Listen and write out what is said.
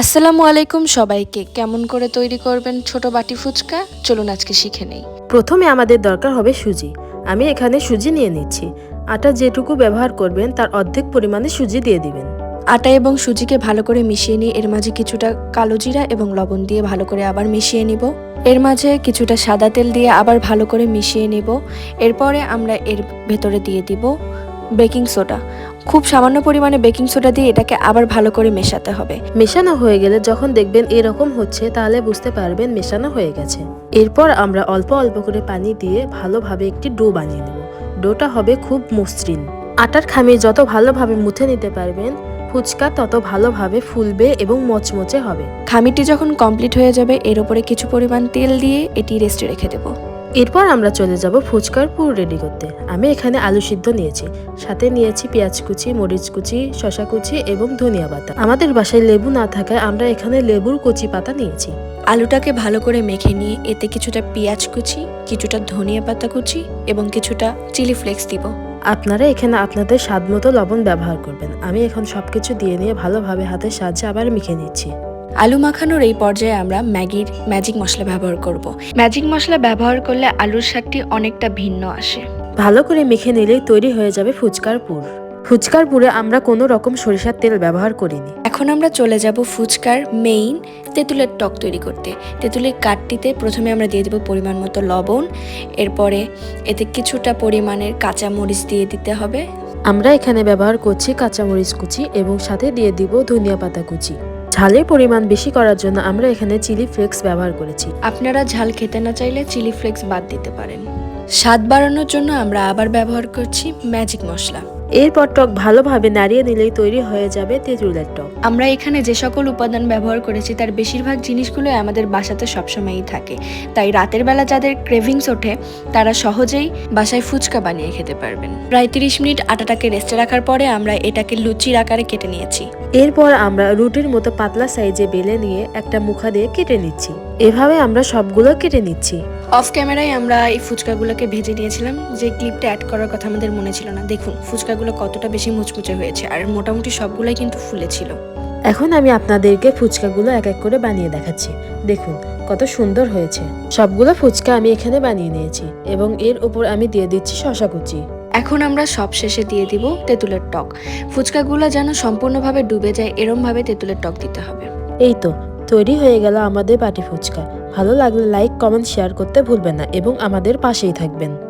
আসসালামু আলাইকুম সবাইকে। কেমন করে তৈরি করবেন ছোট বাটি ফুচকা? চলুন আজকে শিখে নেই। প্রথমে আমাদের দরকার হবে সুজি। আমি এখানে সুজি নিয়ে নিচ্ছি। আটা যেটুকু ব্যবহার করবেন তার অর্ধেক পরিমাণে সুজি দিয়ে দিবেন। আটা এবং সুজিকে ভালো করে মিশিয়ে নিয়ে এর মাঝে কিছুটা কালো জিরা এবং লবণ দিয়ে ভালো করে আবার মিশিয়ে নিব। এর মাঝে কিছুটা সাদা তেল দিয়ে আবার ভালো করে মিশিয়ে নিব। এরপরে আমরা এর ভেতরে দিয়ে দিব বেকিং সোডা। খুব সামান্য পরিমাণে বেকিং সোডা দিয়ে এটাকে আবার ভালো করে মেশাতে হবে। মেশানো হয়ে গেলে যখন দেখবেন এরকম হচ্ছে তাহলে বুঝতে পারবেন মেশানো হয়ে গেছে। এরপর আমরা অল্প অল্প করে পানি দিয়ে ভালোভাবে একটি ডো বানিয়ে নেব। ডোটা হবে খুব মসৃণ। আটার খামির যত ভালোভাবে মুথে নিতে পারবেন ফুচকা তত ভালোভাবে ফুলবে এবং মচমচে হবে। খামিটি যখন কমপ্লিট হয়ে যাবে এর উপরে কিছু পরিমাণ তেল দিয়ে এটি রেস্টে রেখে দেবো। এরপর আমরা চলে যাব ফুচকার পুর রেডি করতে। আমি এখানে আলু সিদ্ধ নিয়েছি সাথে নিয়েছি পেঁয়াজ কুচি মরিচ কুচি শশা কুচি এবং ধনিয়া পাতা। আমাদের বাসায় লেবু না থাকায় আমরা এখানে লেবুর কচি পাতা নিয়েছি। আলুটাকে ভালো করে মেখে নিয়ে এতে কিছুটা পেঁয়াজ কুচি কিছুটা ধনিয়া পাতা কুচি এবং কিছুটা চিলি ফ্লেক্স দিব। আপনারা এখানে আপনাদের স্বাদ মতো লবণ ব্যবহার করবেন। আমি এখন সবকিছু দিয়ে নিয়ে ভালোভাবে হাতের সাহায্যে আবার মেখে নিচ্ছি। আলু মাখানোর এই পর্যায়ে আমরা ম্যাগির ম্যাজিক মশলা ব্যবহার করব। ম্যাজিক মশলা ব্যবহার করলে আলুর স্বাদটি অনেকটা ভিন্ন আসে। ভালো করে মেখে নিলেই তৈরি হয়ে যাবে ফুচকার পুর। ফুচকার পুরে আমরা কোনো রকম সরিষার তেল ব্যবহার করিনি। এখন আমরা চলে যাব ফুচকার মেইন তেঁতুলের টক তৈরি করতে। তেঁতুলের কাঠটিতে প্রথমে আমরা দিয়ে দেবো পরিমাণ মতো লবণ। এরপরে এতে কিছুটা পরিমাণের কাঁচা মরিচ দিয়ে দিতে হবে। আমরা এখানে ব্যবহার করছি কাঁচামরিচ কুচি এবং সাথে দিয়ে দিব ধনিয়া পাতা কুচি। ঝালের পরিমাণ বেশি করার জন্য আমরা এখানে চিলি ফ্লেক্স ব্যবহার করেছি। আপনারা ঝাল খেতে না চাইলে চিলি ফ্লেক্স বাদ দিতে পারেন। স্বাদ বাড়ানোর জন্য আমরা আবার ব্যবহার করছি ম্যাজিক মশলা। এরপর টক ভালোভাবে নাড়িয়ে নিলেই তৈরি হয়ে যাবে তেঁতুলের টক। আমরা এখানে যে সকল উপাদান ব্যবহার করেছি তার বেশিরভাগ জিনিসগুলো আমাদের বাসাতে সবসময়ই থাকে। তাই রাতের বেলা যাদের ক্রেভিংস ওঠে তারা সহজেই বাসায় ফুচকা বানিয়ে খেতে পারবেন। প্রায় তিরিশ মিনিট আটাটাকে রেস্টে রাখার পরে আমরা এটাকে লুচির আকারে কেটে নিয়েছি। এরপর আমরা রুটির মতো পাতলা সাইজে বেলে নিয়ে একটা মুখা দিয়ে কেটে নিচ্ছি। এভাবে আমরা সবগুলো কেটে নিচ্ছি। অফ ক্যামেরায় আমরা এই ফুচকাগুলোকে ভেজে নিয়েছিলাম। যে ক্লিপটা অ্যাড করার কথা আমাদের মনে ছিল না। দেখুন ফুচকাগুলো কতটা বেশি মুচমুচে হয়েছে আর মোটামুটি সবগুলোই কিন্তু ফুলেছিল এখন আমি আপনাদেরকে ফুচকাগুলো এক এক করে বানিয়ে দেখাচ্ছি। দেখুন কত সুন্দর হয়েছে। সবগুলো ফুচকা আমি এখানে বানিয়ে নিয়েছি এবং এর উপর আমি দিয়ে দিচ্ছি শশা কুচি। এখন আমরা সব শেষে দিয়ে দিব তেঁতুলের টক। ফুচকাগুলো যেন সম্পূর্ণভাবে ডুবে যায় এরমভাবে তেঁতুলের টক দিতে হবে। এই তো তৈরি হয়ে গেল আমাদের বাটি ফুচকা। ভালো লাগলে লাইক কমেন্ট শেয়ার করতে ভুলবেন না এবং আমাদের পাশেই থাকবেন।